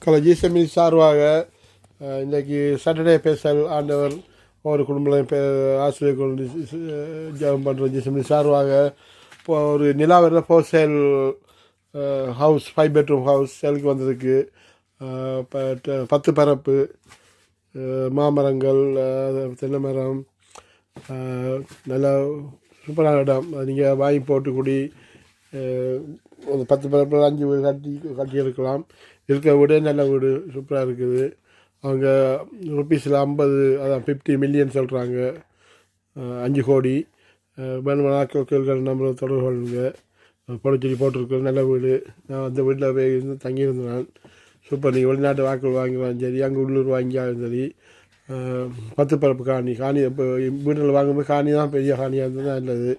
கலஜிசமி சார்பாக இன்றைக்கி Saturday Basel ஆண்டவர் ஒரு குடும்பம் பே ஆசிரியர் கொண்டு ஜெபம் பண்ணுற ஜிசமி சார்பாக இப்போ ஒரு நிலாவரில் for sale house five bedroom house சேலுக்கு வந்திருக்கு. ப- பத்து பரப்பு மாமரங்கள் தென்னை மரம் நல்லா சூப்பரான இடம். நீங்கள் வாங்கி போட்டு குடி ஒரு பத்து பரப்பு அஞ்சு வீடு கட்டி கட்டி இருக்கலாம் இருக்கிற வீடே நல்ல வீடு சூப்பராக இருக்குது. அவங்க ருப்பீஸில் ஐம்பது அதான் ஃபிஃப்டி மில்லியன் சொல்கிறாங்க அஞ்சு கோடி. அஹ், வேணுமானா நம்பர் தொடர்பு கொள்ளுங்க. பொடிச்செடி போட்டிருக்கோம் நல்ல வீடு. நான் அந்த வீட்டில் போய் இருந்து தங்கியிருந்தேன். நான் சூப்பர் நீங்கள் வெளிநாட்டு வாக்குகள் வாங்கினாலும் சரி அங்கே உள்ளூர் வாங்கியாலும் சரி பத்து பரப்பு காணி காணி இப்போ வீட்டில் வாங்கும்போது காணி தான் பெரிய காணியாக இருந்தால் தான் நல்லது.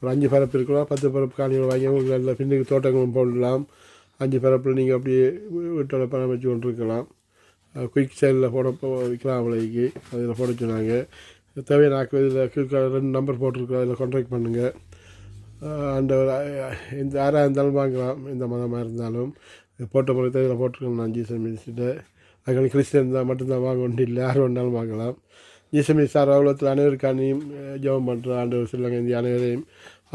ஒரு அஞ்சு பரப்பு இருக்கலாம் பத்து பரப்பு காணிகள் வாங்கி உங்களுக்கு நல்ல பின்னுக்கு தோட்டங்களும் போடலாம். அஞ்சு பரப்பில் நீங்கள் அப்படியே வீட்டோட பணம் வச்சு கொண்டு இருக்கலாம் குயிக் சேலில் போட போ- விற்கலாம் விலைக்கு அதில் போட சொன்னாங்க. தேவையான ஆக்கு இதில் கீழ்க்க ரெண்டு நம்பர் போட்டிருக்கோம் அதில் கான்டாக்ட் பண்ணுங்கள் அந்த இந்த யாராக இருந்தாலும் வாங்கலாம். எந்த மதமாக இருந்தாலும். போட்ட முறை இதில் போட்டிருக்கோம் நான் ஜீசன் மினிஸ்ட்டு அதுக்கான கிறிஸ்டியன் தான் மட்டும்தான் வாங்க ஒன்றும் இல்லை. யார் வேணாலும் வாங்கலாம். ஜீசன் சார் அவ்வளோத்தில் அனைவருக்கானையும் ஜெபம் பண்ணுறோம் ஆண்டவர் சொல்லுவாங்க இந்த அனைவரையும்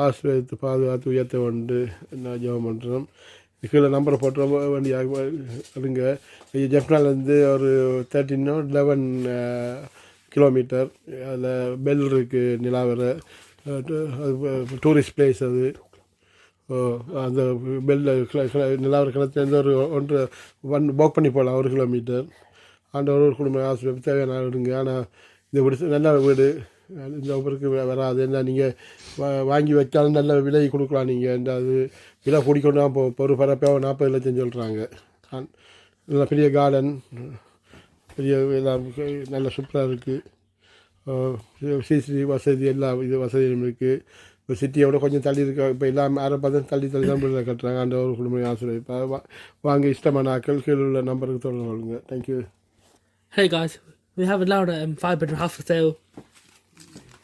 ஆசிரியத்து பாதுகாத்து உயர்த்த கொண்டு நான் ஜெபம் பண்ணுறோம் கீழே நம்பரை போட்டு ரொம்ப வேண்டியாக இருங்க ஜெஃப்னாலேருந்து ஒரு தேர்ட்டினோ லெவன் கிலோமீட்டர் அதில் பெல் இருக்குது அது டூரிஸ்ட் பிளேஸ் அது. அந்த பெல்ல நிலாவர கிணத்துலேருந்து ஒரு ஒன்று ஒன் வாக் பண்ணி போகலாம் ஒரு கிலோமீட்டர் அந்த ஒரு குடும்ப ஆசிரியர் தேவையான விடுங்க ஆனால் இந்த வீடு நல்ல வீடு. இந்த ஊருக்கு வே- வராது. என்ன நீங்கள் வாங்கி வைச்சாலும் நல்ல விலை கொடுக்கலாம் நீங்கள் இந்த அது விலை பிடிக்கணும் இப்போ ஒரு பரப்பாக நாற்பது லட்சம் சொல்கிறாங்க நல்ல பெரிய கார்டன் பெரிய எல்லாம் நல்ல சூப்பராக இருக்குது சிசிடி வசதி எல்லா இது வசதியும் இருக்குது இப்போ சிட்டியை விட கொஞ்சம் தள்ளி இருக்க இப்போ எல்லாம் அரை பதம் தள்ளி தள்ளி தான் வீட்டில் கட்டுறாங்க அந்த ஒரு குடும்பம் ஆசிரியர் இப்போ வா- வாங்க இஷ்டமான ஆக்கள் கீழே உள்ள நம்பருக்கு தொடர்பு கொள்ளுங்க thank you Hey guys, we have a loud um, five bedroom house for sale.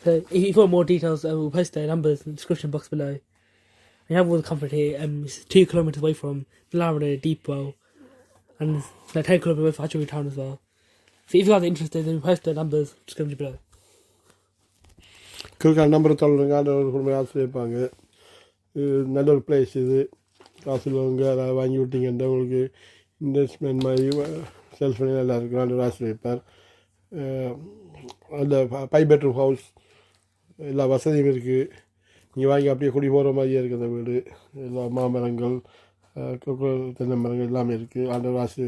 So if you want more details, uh, we'll post their numbers in the description box below. We have all the comfort here. Um, it's two kilometers away from Larry Deepwell, and it's like ten kilometers away from Hatchery Town as well. So if you guys are interested, then we post their numbers in the description below. கீழ்கான number தொடருங்க அந்த ஒரு குடும்பம் ஆசை வைப்பாங்க இது நல்ல ஒரு பிளேஸ் இது. காசு உள்ளவங்க அதை வாங்கி விட்டீங்கன்னா உங்களுக்கு இன்வெஸ்ட்மெண்ட் மாதிரி சேல்ஸ் பண்ணி நல்லா இருக்கும். நல்ல ஒரு வைப்பார் அந்த ஃபைவ் பெட்ரூம் ஹவுஸ் எல்லா வசதியும் இருக்குது நீங்கள் வாங்கி அப்படியே குடி போகிற மாதிரியே இருக்குது அந்த வீடு. எல்லா மாமரங்கள் தென்னை மரங்கள் எல்லாமே இருக்குது ஆண்டவர் ஆசிரியர்